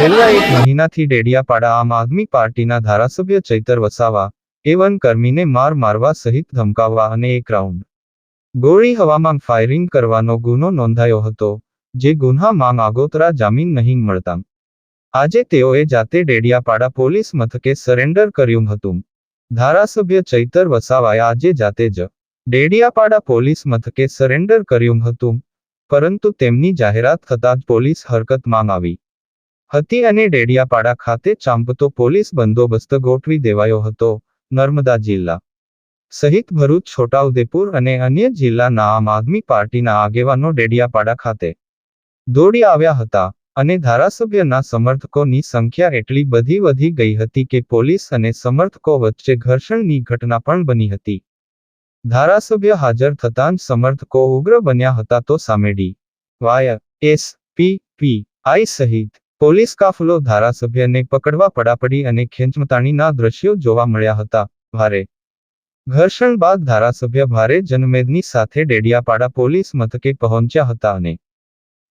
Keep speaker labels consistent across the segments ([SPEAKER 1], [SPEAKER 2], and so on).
[SPEAKER 1] છેલ્લા એક મહિનાથી ડેડિયાપાડા આમ આદમી પાર્ટીના ધારાસભ્ય ચૈતર વસાવા એ વન કર્મીને માર મારવા સહિત ધમકાવવા અને એક રાઉન્ડ. ગોળી હવામાં ફાયરિંગ કરવાનો ગુનો નોંધાયો હતો, જે ગુન્હામાં આગોતરા જામીન નહીં મળતા. આજે તેઓએ જાતે ડેડિયાપાડા પોલીસ મથકે સરેન્ડર કર્યું હતું. ધારાસભ્ય ચૈતર વસાવાએ આજે જાતે જ ડેડિયાપાડા પોલીસ મથકે સરેન્ડર કર્યું હતું, પરંતુ તેમની જાહેરાત થતાં જ પોલીસ હરકતમાં આવી. હતી અને ડેડિયાપાડા ખાતે ચાંપતો પોલીસ બંદોબસ્ત ગોઠવી દેવાયો હતો, નર્મદા જિલ્લા. સહિત ભરૂચ, છોટાઉદેપુર અને અન્ય જિલ્લાના આમ આદમી પાર્ટીના આગેવાનો ડેડિયાપાડા ખાતે દોડી આવ્યા હતા અને ધારાસભ્યના સમર્થકોની સંખ્યા એટલી બધી વધી ગઈ હતી કે પોલીસ અને સમર્થકો વચ્ચે ઘર્ષણની ઘટના પણ બની હતી. ધારાસભ્ય હાજર થતાં સમર્થકો ઉગ્ર બન્યા હતા તો સામેડી વાય, એસ, પી પી, આઈ સહિત પોલીસ કાફલો ધારાસભ્યને પકડવા પડાપડી અને ખેંચમતાણીના દ્રશ્યો જોવા મળ્યા હતા. ભારે ઘર્ષણ બાદ ધારાસભ્ય ભારે જનમેદની સાથે ડેડિયાપાડા પોલીસ મથકે પહોંચ્યા હતા અને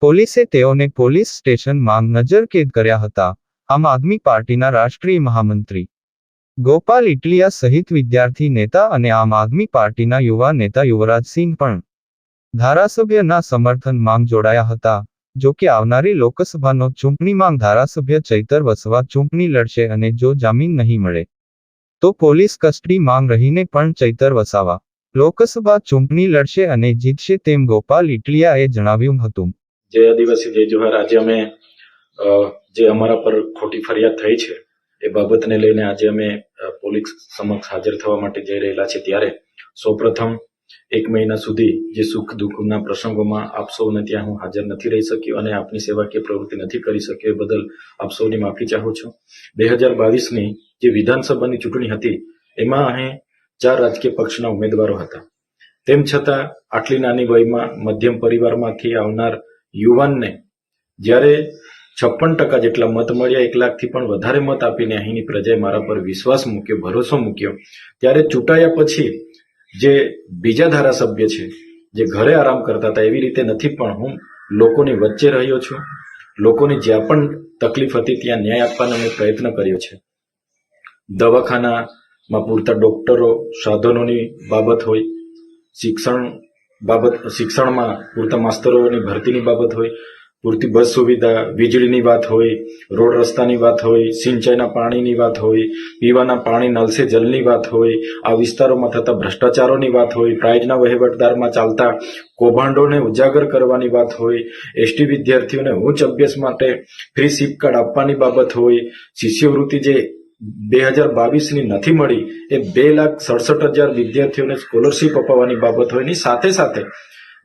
[SPEAKER 1] પોલીસે તેઓને પોલીસ સ્ટેશનમાં નજરકેદ કર્યા હતા. આમ આદમી પાર્ટીના રાષ્ટ્રીય મહામંત્રી ગોપાલ ઇટલિયા સહિત વિદ્યાર્થી નેતા અને આમ આદમી પાર્ટીના યુવા નેતા યુવરાજસિંહ પણ ધારાસભ્યના સમર્થન માંગ જોડાયા હતા. જો કે આવનારી લોકસભાનો ચૂંટણીમાં ધારાસભ્ય ચૈતર વસવા ચૂંટણી લડશે અને જો જામીન નહીં મળે, તો પોલીસ કસ્ટડી માંગ રહીને પણ ચૈતર વસાવા. લોકસભા ચૂંટણી લડશે અને જીતશે તેમ ગોપાલ ઇટલિયાએ જણાવ્યું હતું.
[SPEAKER 2] જય આદિવાસી જય જોહાર આજે અમે જે અમારા પર ખોટી ફરિયાદ થઈ છે, એ બાબતને લઈને આજે અમે પોલીસ સમક્ષ હાજર થવા માટે જઈ રહેલા છે ત્યારે સૌપ્રથમ એક મહિના સુધી જે સુખ દુઃખના પ્રસંગોમાં આપ સૌને ત્યાં હું હાજર નથી રહી શક્યો અને આપની સેવાકીય પ્રવૃત્તિ નથી કરી શક્યો એ બદલ આપ સૌની માફી ચાહું છું. બે હજાર બાવીસની જે વિધાનસભાની ચૂંટણી હતી, એમાં અહીં ચાર રાજકીય પક્ષના ઉમેદવારો હતા. તેમ છતાં, આટલી નાની વયમાં મધ્યમ પરિવારમાંથી આવનાર યુવાનને જ્યારે છપ્પન ટકા જેટલા મત મળ્યા, એક લાખથી પણ વધારે મત આપીને અહીંની પ્રજાએ મારા પર વિશ્વાસ મૂક્યો, ભરોસો મૂક્યો, ત્યારે ચૂંટાયા પછી જે બીજા ધારાસભ્ય છે, જે ઘરે આરામ કરતા હતા, એવી રીતે નથી, પણ હું લોકોની વચ્ચે રહ્યો છું. લોકોની જ્યાં પણ તકલીફ હતી, ત્યાં ન્યાય આપવાનો મેં પ્રયત્ન કર્યો છે. દવાખાનામાં પૂરતા ડોક્ટરો, સાધનોની બાબત હોય, શિક્ષણ બાબત, શિક્ષણમાં પૂરતા માસ્તરોની ભરતીની બાબત હોય પૂરતી બસ સુવિધા, વીજળીની વાત હોય, રોડ રસ્તાની વાત હોય, સિંચાઈના પાણીની વાત હોય, પીવાના પાણી નલ સે જલની વાત હોય, આ વિસ્તારોમાં થતા ભ્રષ્ટાચારોની વાત હોય, પ્રાઇઝના વહીવટદારમાં ચાલતા કૌભાંડોને ઉજાગર કરવાની વાત હોય, એસટી વિદ્યાર્થીઓને ઉચ્ચ અભ્યાસ માટે ફ્રી સીપ કાર્ડ આપવાની બાબત હોય, શિષ્યવૃત્તિ જે બે હજાર બાવીસની નથી મળી, એ બે લાખ સડસઠ હજાર વિદ્યાર્થીઓને સ્કોલરશીપ અપાવવાની બાબત હોય, એની સાથે સાથે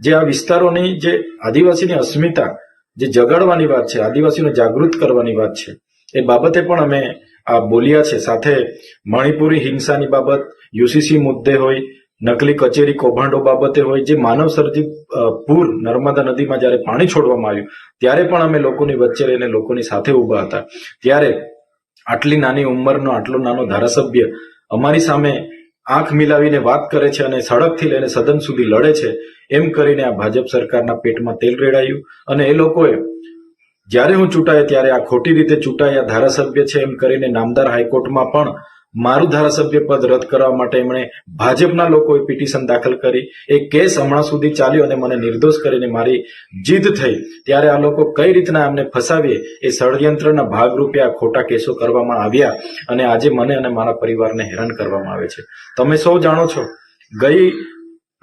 [SPEAKER 2] જે આ વિસ્તારોની જે આદિવાસીની અસ્મિતા જે જગાડવાની વાત છે આદિવાસીને જાગૃત કરવાની વાત છે, એ બાબતે પણ અમે આ બોલ્યા છે. સાથે મણિપુરી હિંસાની બાબત, યુસીસી મુદ્દે હોય, નકલી કચેરી કૌભાંડો બાબતે હોય, જે માનવ સર્જિત પૂર નર્મદા નદીમાં જ્યારે પાણી છોડવામાં આવ્યું, ત્યારે પણ અમે લોકોની વચ્ચે રહીને લોકોની સાથે ઊભા હતા. ત્યારે આટલી નાની ઉંમરનો, આટલો નાનો ધારાસભ્ય અમારી સામે આંખ મિલાવીને વાત કરે છે અને સડકથી લઈને સદન સુધી લડે છે, એમ કરીને આ ભાજપ સરકારના પેટમાં તેલ રેડાયું અને એ લોકોએ જ્યારે હું ચૂંટાયો ત્યારે આ ખોટી રીતે ચૂંટાયા ધારાસભ્ય છે એમ કરીને નામદાર હાઈકોર્ટમાં પણ મારું ધારાસભ્ય પદ રદ કરવા માટે એમણે ભાજપના લોકોએ પિટિશન દાખલ કરી. એ કેસ હમણાં સુધી ચાલ્યો અને મને નિર્દોષ કરીને મારી જીદ થઈ. ત્યારે આ લોકો કઈ રીતના એમને ફસાવીએ એ ષડયંત્રના ભાગરૂપે આ ખોટા કેસો કરવામાં આવ્યા અને આજે મને અને મારા પરિવારને હેરાન કરવામાં આવે છે. તમે સૌ જાણો છો, ગઈ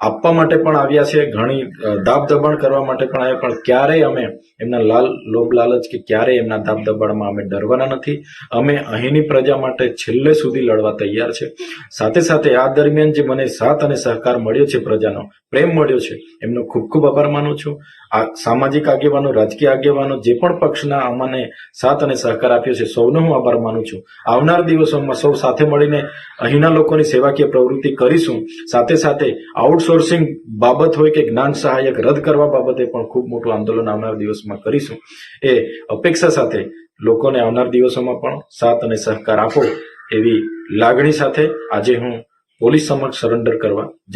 [SPEAKER 2] આપવા માટે પણ આવ્યા છે, ઘણી દાબ દબાણ કરવા માટે પણ આવ્યા, પણ ક્યારેય અમે એમના લાલ, લોભ લાલચ કે ક્યારેય એમના દાબ દબાણમાં અમે ડરવાના નથી. અમે અહીંની પ્રજા માટે છેલ્લે સુધી લડવા તૈયાર છે. સાથે સાથે આ દરમિયાન જે મને સાથ અને સહકાર મળ્યો છે પ્રજાનો, પ્રેમ મળ્યો છે, એમનો ખૂબ ખૂબ આભાર માનું છું. આ સામાજિક આગેવાનો, રાજકીય આગેવાનો જે પણ પક્ષના અમને સાથ અને સહકાર આપ્યો છે, સૌનો હું આભાર માનું છું. આવનાર દિવસોમાં સૌ સાથે મળીને અહીંના લોકોની સેવાકીય પ્રવૃત્તિ કરીશું. સાથે સાથે આઉટ આઉટસોર્સિંગ બાબત હોય કે જ્ઞાન સહાયક રદ કરવા બાબતે પણ ખૂબ મોટું આંદોલન આવનાર દિવસમાં કરીશું. એ અપેક્ષા સાથે લોકોને આવનાર દિવસોમાં પણ સાથ અને સહકાર આપો એવી લાગણી સાથે આજે હું પોલીસ સમક્ષ સરેન્ડર કરવા જઈ